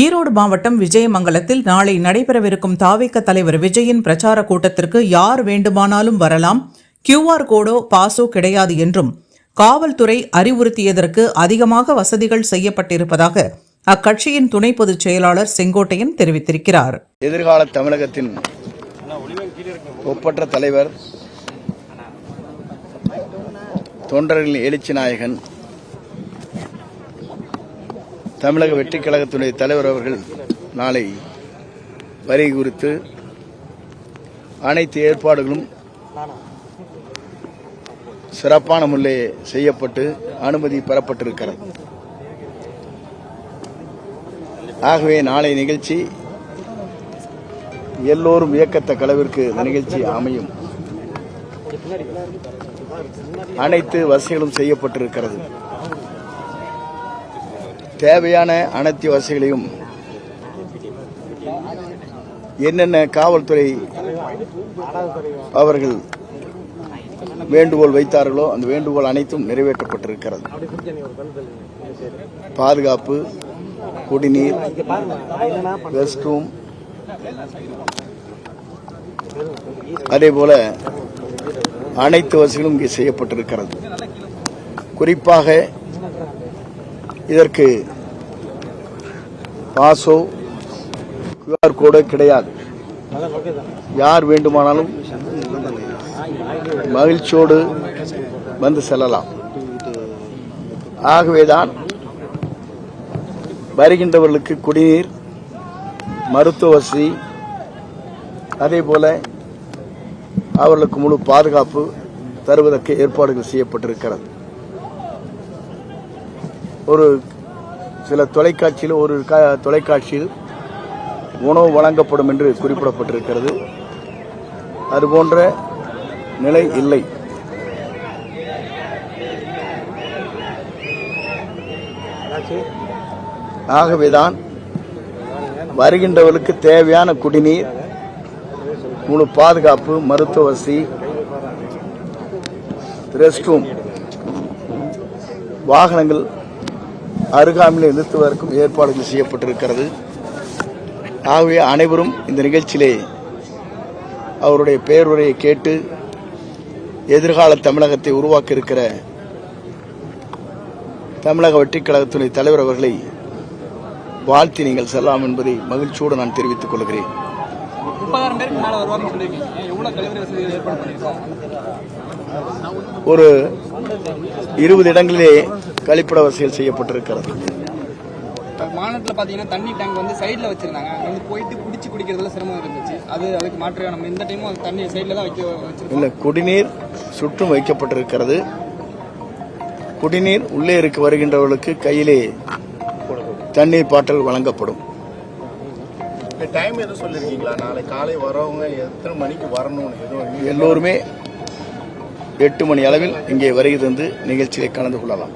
ஈரோடு மாவட்டம் விஜயமங்கலத்தில் நாளை நடைபெறவிருக்கும் தாவேக்க தலைவர் விஜயின் பிரச்சார கூட்டத்திற்கு யார் வேண்டுமானாலும் வரலாம். கியூஆர் கோடோ பாஸோ கிடையாது என்றும் காவல்துறை அறிவுறுத்தியதற்கு அதிகமாக வசதிகள் செய்யப்பட்டிருப்பதாக அக்கட்சியின் துணை பொதுச் செயலாளர் செங்கோட்டையன் தெரிவித்திருக்கிறார். எதிர்கால தமிழகத்தின் ஒப்பற்ற தலைவர் தொண்டர்களின் எழுச்சி நாயகன் தமிழக வெற்றிக் கழகத்துடைய தலைவர் அவர்கள் நாளை வரி குறித்து அனைத்து ஏற்பாடுகளும் சிறப்பான முறையில் செய்யப்பட்டு அனுமதி பெறப்பட்டிருக்கிறது. ஆகவே நாளை நிகழ்ச்சி எல்லோரும் வியக்கத்தக்க அளவிற்கு இந்த நிகழ்ச்சி அமையும். அனைத்து வசதிகளும் செய்யப்பட்டிருக்கிறது. தேவையான அனைத்து வசதிகளையும் என்னென்ன காவல்துறை அவர்கள் வேண்டுகோள் வைத்தார்களோ அந்த வேண்டுகோள் அனைத்தும் நிறைவேற்றப்பட்டிருக்கிறது. பாதுகாப்பு குடிநீர் ரெஸ்ட் ரூம் அதேபோல அனைத்து வசதிகளும் இங்கே செய்யப்பட்டிருக்கிறது. குறிப்பாக இதற்கு பாசோ கியூஆர் கோடு கிடையாது. யார் வேண்டுமானாலும் மகிழ்ச்சியோடு வந்து செல்லலாம். ஆகவேதான் வருகின்றவர்களுக்கு குடிநீர் மருத்துவ வசதி அதே போல அவர்களுக்கு முழு பாதுகாப்பு தருவதற்கு ஏற்பாடுகள் செய்யப்பட்டிருக்கிறது. ஒரு சில தொலைக்காட்சியில் ஒரு க- தொலைக்காட்சியில் உணவு வழங்கப்படும் என்று குறிப்பிடப்பட்டிருக்கிறது. அதுபோன்ற நிலை இல்லை. ஆகவேதான் வருகின்றவர்களுக்கு தேவையான குடிநீர் முழு பாதுகாப்பு மருத்துவ வசதி ரெஸ்ட் ரூம் வாகனங்கள் அருகாமையில் நிறுத்துவதற்கும் ஏற்பாடுகள் செய்யப்பட்டிருக்கிறது. ஆகவே அனைவரும் இந்த நிகழ்ச்சியிலே அவருடைய பேருரையை கேட்டு எதிர்கால தமிழகத்தை உருவாக்க இருக்கிற தமிழக வெற்றிக் தலைவர் அவர்களை வாழ்த்தி நீங்கள் செல்லலாம் என்பதை மகிழ்ச்சியோடு நான் தெரிவித்துக் கொள்கிறேன். ஒரு இருபது இடங்களிலே கழிப்பிட வசதிகள் செய்யப்பட்டிருக்கிறது மாநிலத்தில் பார்த்தீங்கன்னா தண்ணி டேங்க் வந்து சைடில் வச்சிருந்தாங்க. அங்க வந்து போயிட்டு குடிச்சு குடிக்கிறதுல சிரமம் இருந்துச்சு. அது அதுக்கு மாற்று நம்ம இந்த டைமும் அது தண்ணி சைடில் தான் வைக்க வச்சிருக்கோம். இல்ல குடிநீர் சுற்றும் வைக்கப்பட்டிருக்கிறது. குடிநீர் உள்ளே இருக்க வருகின்றவர்களுக்கு கையிலே தண்ணீர் பாட்டில் வழங்கப்படும். டைம் எதுவும் சொல்லிருக்கீங்களா? நாளை காலை வரவங்க எத்தனை மணிக்கு வரணும்னு எதுவும் எல்லோருமே எட்டு மணி அளவில் இங்கே வருகை தந்து நிகழ்ச்சியை கலந்து கொள்ளலாம்.